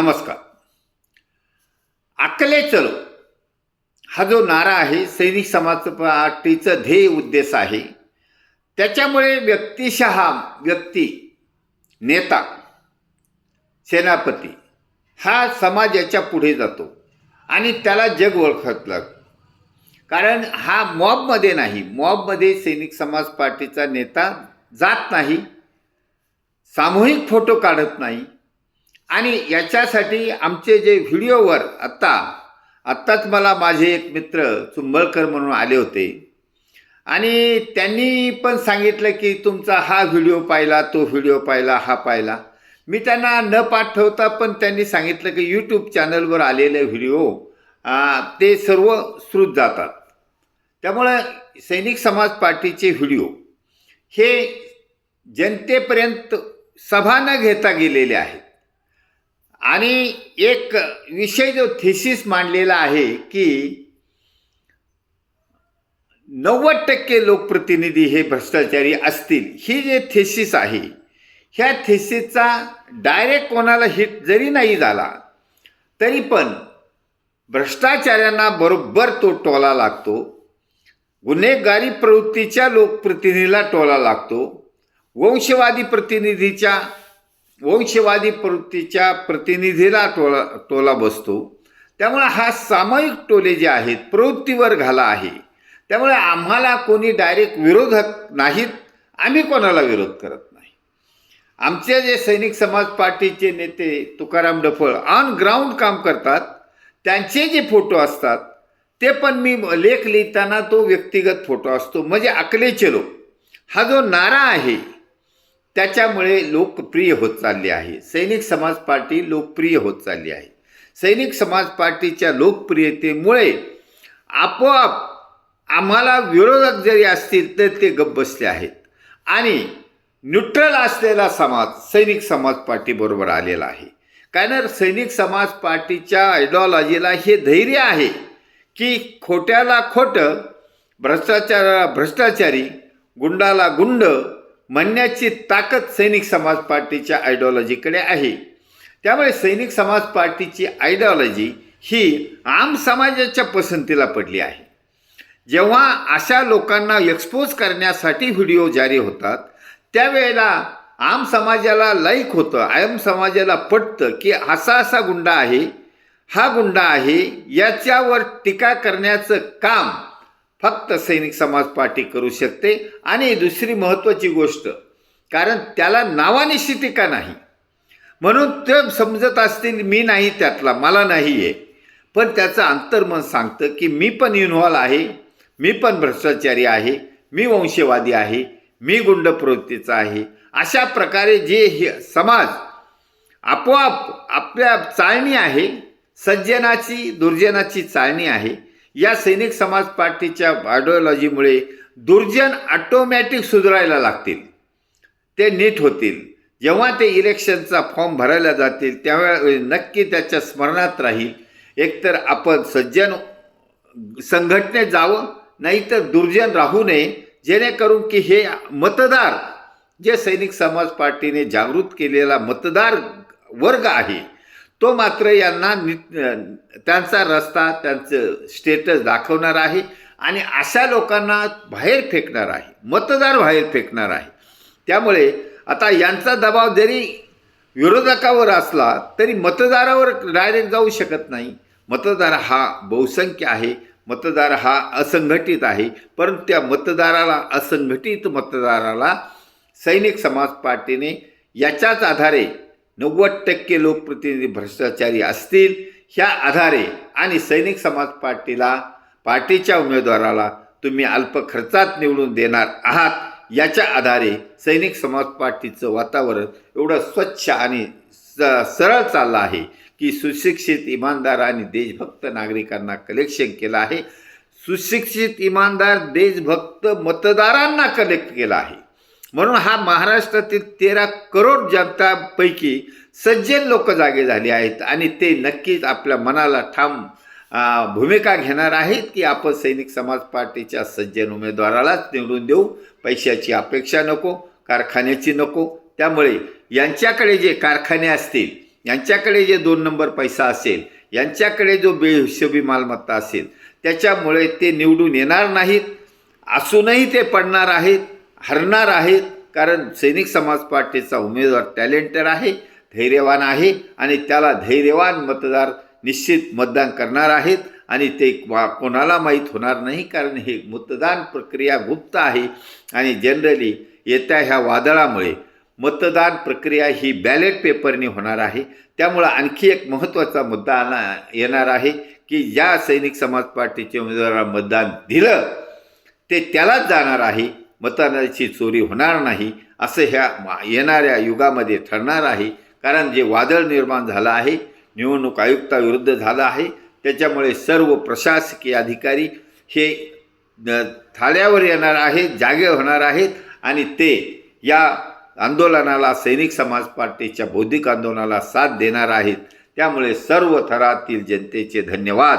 नमस्कार. अकले चलो. हा जो नारा आहे सैनिक समाज पार्टीचं ध्येय उद्देश आहे त्याच्यामुळे व्यक्तिशः व्यक्ती नेता सेनापती हा समाजाच्या पुढे जातो आणि त्याला जग ओळखत लागतं कारण हा मॉबमध्ये नाही मॉबमध्ये सैनिक समाज पार्टीचा नेता जात नाही सामूहिक फोटो काढत नाही आणि याच्यासाठी आमचे जे व्हिडिओवर आत्ता आत्ताच मला माझे एक मित्र चुंबळकर म्हणून आले होते. आणि त्यांनी पण सांगितलं की तुमचा हा व्हिडिओ पाहिला तो व्हिडिओ पाहिला हा पाहिला. मी त्यांना न पाठवता पण त्यांनी सांगितलं की यूट्यूब चॅनलवर आलेले व्हिडिओ ते सर्व श्रुत जातात. त्यामुळं सैनिक समाज पार्टीचे व्हिडिओ हे जनतेपर्यंत सभा न घेता गेलेले आहेत. आणि एक विषय जो थिसिस मांडलेला आहे की नव्वद टक्के लोकप्रतिनिधी हे भ्रष्टाचारी असतील ही जे थेसिस आहे ह्या थेसिसचा डायरेक्ट कोणाला हिट जरी नाही झाला तरी पण भ्रष्टाचाऱ्यांना बरोबर तो टोला लागतो. गुन्हेगारी प्रवृत्तीच्या लोकप्रतिनिधीला टोला लागतो. वंशवादी प्रतिनिधीच्या वंशवादी प्रवृत्तीच्या प्रतिनिधीला टोला टोला बसतो. त्यामुळे हा सामायिक टोले जे आहेत प्रवृत्तीवर घाला आहे. त्यामुळे आम्हाला कोणी डायरेक्ट विरोधक नाहीत आम्ही कोणाला विरोध करत नाही. आमचे जे सैनिक समाज पार्टीचे नेते तुकाराम डफळ ऑन ग्राउंड काम करतात त्यांचे जे फोटो असतात ते पण मी लेख लिहिताना तो व्यक्तिगत फोटो असतो. म्हणजे अकलेचे लोक. हा जो नारा आहे त्याच्यामुळे लोकप्रिय होत चालली आहे. सैनिक समाज पार्टी लोकप्रिय होत चालली आहे. सैनिक समाज पार्टीच्या लोकप्रियतेमुळे आपोआप आम्हाला विरोधक जरी असतील तर ते गप्प बसले आहेत. आणि न्यूट्रल असलेला समाज सैनिक समाज पार्टीबरोबर आलेला आहे. कारण सैनिक समाज पार्टीच्या आयडिओलॉजीला हे धैर्य आहे की खोट्याला खोटं भ्रष्टाचाराला भ्रष्टाचारी गुंडाला गुंड म्हणण्याची ताकद सैनिक समाज पार्टीच्या आयडिओलॉजीकडे आहे. त्यामुळे सैनिक समाज पार्टीची आयडिओलॉजी ही आम समाजाच्या पसंतीला पडली आहे. जेव्हा अशा लोकांना एक्सपोज करण्यासाठी व्हिडिओ जारी होतात त्यावेळेला आम समाजाला लाईक होतं आम समाजाला पटतं की असा असा गुंडा आहे हा गुंडा आहे याच्यावर टीका करण्याचं काम फक्त सैनिक समाज पार्टी करू शकते आणि दुसरी महत्त्वाची गोष्ट कारण त्याला नावानिशी का नाही. म्हणून ते समजत असतील मी नाही त्यातला मला नाही आहे पण त्याचं अंतर्मन सांगतं की मी पण इन्व्हॉल्व आहे मी पण भ्रष्टाचारी आहे मी वंशवादी आहे मी गुंड प्रवृत्तीचा आहे. अशा प्रकारे जे हे समाज आपोआप आपल्या चाळणी आहे सज्जनाची दुर्जनाची चाळणी आहे या सैनिक समाज पार्टीच्या आयडिओलॉजीमुळे दुर्जन ऑटोमॅटिक सुधारायला लागतील. ते नीट होतील. जेव्हा ते इलेक्शनचा फॉर्म भरायला जातील त्यावेळेस नक्की त्याच्या स्मरणात राहील. एकतर आपण सज्जन संघटनेत जावं नाहीतर दुर्जन राहू नये जेणेकरून की हे मतदार जे सैनिक समाज पार्टीने जागृत केलेला मतदार वर्ग आहे तो मात्र यांना त्यांचा रस्ता त्यांचं स्टेटस दाखवणार आहे आणि अशा लोकांना बाहेर फेकणार आहे मतदार बाहेर फेकणार आहे. त्यामुळे आता यांचा दबाव जरी विरोधकावर असला तरी मतदारावर डायरेक्ट जाऊ शकत नाही. मतदार हा बहुसंख्य आहे मतदार हा असंघटित आहे परंतु त्या मतदाराला असंघटित मतदाराला सैनिक समाज पार्टीने याच्याच आधारे नव्वद टक्के लोकप्रतिनिधी भ्रष्टाचारी असतील ह्या आधारे आणि सैनिक समाज पार्टीला पार्टीच्या उमेदवाराला तुम्ही अल्प खर्चात निवडून देणार आहात. याच्या आधारे सैनिक समाज पार्टीचं वातावरण एवढं स्वच्छ आणि स सरळ चाललं आहे की सुशिक्षित इमानदार आणि देशभक्त नागरिकांना कलेक्शन केलं आहे. सुशिक्षित इमानदार देशभक्त मतदारांना कलेक्ट केलं आहे. म्हणून हा महाराष्ट्रातील तेरा करोड जनतापैकी सज्जन लोक जागे झाले आहेत आणि ते नक्कीच आपल्या मनाला ठाम भूमिका घेणार आहेत की आपण सैनिक समाज पार्टीच्या सज्जन उमेदवारालाच निवडून देऊ. पैशाची अपेक्षा नको कारखान्याची नको. त्यामुळे यांच्याकडे जे कारखाने असतील यांच्याकडे जे दोन नंबर पैसा असेल यांच्याकडे जो बेहिशोबी मालमत्ता असेल त्याच्यामुळे ते निवडून येणार नाहीत. असूनही ते पडणार आहेत. हरणार आहेत कारण सैनिक समाज पार्टीचा उमेदवार टॅलेंटेड आहे धैर्यवान आहे आणि त्याला धैर्यवान मतदार निश्चित मतदान करणार आहेत आणि ते कोणाला माहीत होणार नाही कारण हे मतदान प्रक्रिया गुप्त आहे आणि जनरली येत्या ह्या वादळामुळे मतदान प्रक्रिया ही बॅलेट पेपरने होणार आहे. त्यामुळं आणखी एक महत्त्वाचा मुद्दा आला येणार आहे की ज्या सैनिक समाज पार्टीचे उमेदवाराला मतदान दिलं ते त्यालाच जाणार आहे. मतदानाची चोरी होणार नाही असं ह्या मा- येणाऱ्या युगामध्ये ठरणार आहे. कारण जे वादळ निर्माण झालं आहे निवडणूक आयुक्ताविरुद्ध झालं आहे त्याच्यामुळे सर्व प्रशासकीय अधिकारी हे थाळ्यावर येणार आहेत जागे होणार आहेत आणि ते या आंदोलनाला सैनिक समाज पार्टीच्या बौद्धिक आंदोलनाला साथ देणार आहेत. त्यामुळे सर्व थरातील जनतेचे धन्यवाद.